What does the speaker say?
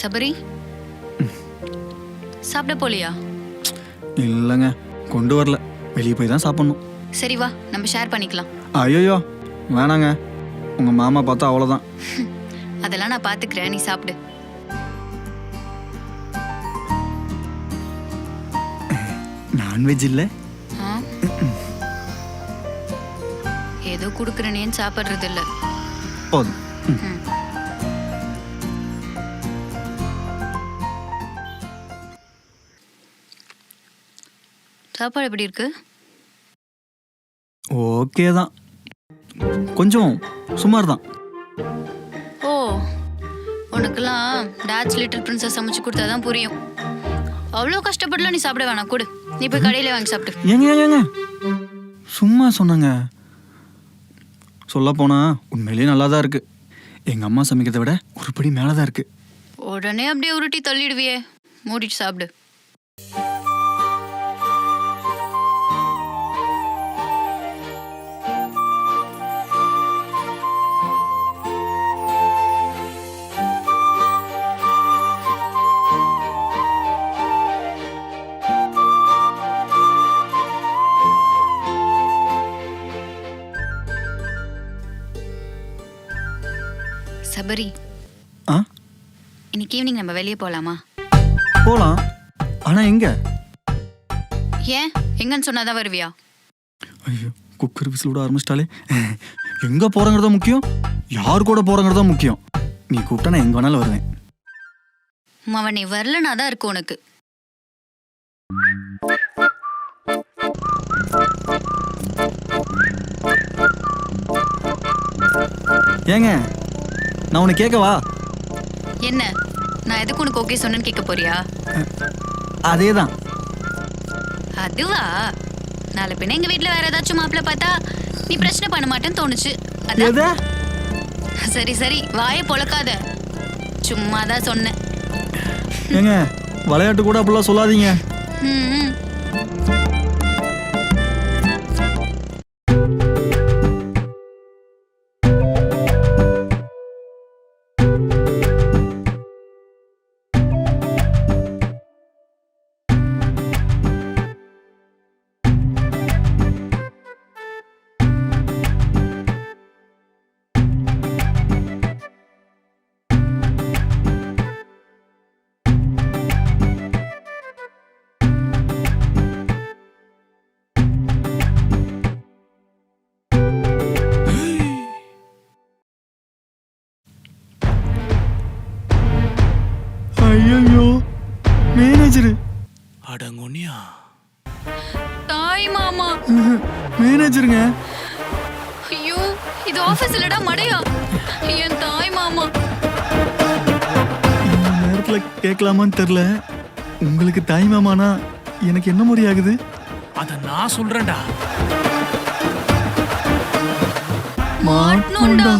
சபரி? சாப்பிட போலியா? இல்லைங்க கொண்டு வரல. வெளியே போய் தான் சாப்பிட்ணும். சரி வா நம்ம ஷேர் பண்ணிக்கலாம். ஐயோ வேணாங்க. உங்கள் மாமா பார்த்தா அவ்வளோதான் அதெல்லாம் நான் பாத்துக்கிறேன் நீ சாப்பிடு. நான்வெஜ் இல்லை? ஏதோ குடுக்குறனேன்னு சாப்பிடுறது இல்ல. போதும். சாப்பாடு எப்படி இருக்கு? ஓகே தான் கொஞ்சம் சுமார் தான் ஓ உனக்கெல்லாம் டாட்ஸ் லிட்டில் பிரின்சஸ் சமைச்சு கொடுத்தாதான் புரியும். அவ்வளோ கஷ்டப்படலாம் நீ சாப்பிட வேணாம் கொடு. நீ போய் கடையில வாங்கி சாப்பிடு. ஏங்க ஏங்க சும்மா சொன்னாங்க. சொல்ல போனா உண்மையிலேயே நல்லா தான் இருக்கு. எங்க அம்மா சமைக்கிறதை விட ஒரு படி மேலே தான் இருக்கு. உடனே அப்படியே உருட்டி தள்ளிடுவியே. மூடிட்டு சாப்பிடு. சபரி. ஆ? இன்னைக்கு ஈவினிங் நம்ம வெளியே போலாமா? போலாம். ஆனா எங்க? ஏன்? எங்கன்னு சொன்னாதான் வருவியா? ஐயோ குக்கர் விசில் விட ஆரம்பிச்சிட்டாலே. எங்க போறங்கிறதா முக்கியம்? யார் கூட போறங்கிறதா முக்கியம்? நீ கூப்பிட்டா நான் எங்க வேணாலும் வருவேன். அவன் நீ வரலனா தான் இருக்கு உனக்கு. ஏங்க? நான் உன்னை கேட்கவா என்ன? நான் எதுக்கு உனக்கு ஓகே சொன்னேன்னு கேட்க போறியா? அதே தான் அதுவா? நாளை பின்ன எங்க வீட்ல வேற ஏதாச்சும் மாப்பிள்ள பார்த்தா நீ பிரச்சனை பண்ண மாட்டேன்னு தோணுச்சு. அதான். சரி சரி. வாயை பொழக்காத. சும்மா தான் சொன்னேன். ஏங்க விளையாட்டு கூட அப்படிலாம் சொல்லாதீங்க. ம், ஐயோ மேனேஜரு அடங்குனியா தாய் மாமா. மேனேஜருங்க ஐயோ இது ஆபீஸ் இல்லடா மடையா. என் தாய் மாமா. நேரத்துல கேட்கலாமான்னு தெரில உங்களுக்கு தாய் மாமானா எனக்கு என்ன முறை ஆகுது? அத நான் சொல்றேன்டா. மாட்டணும்டா.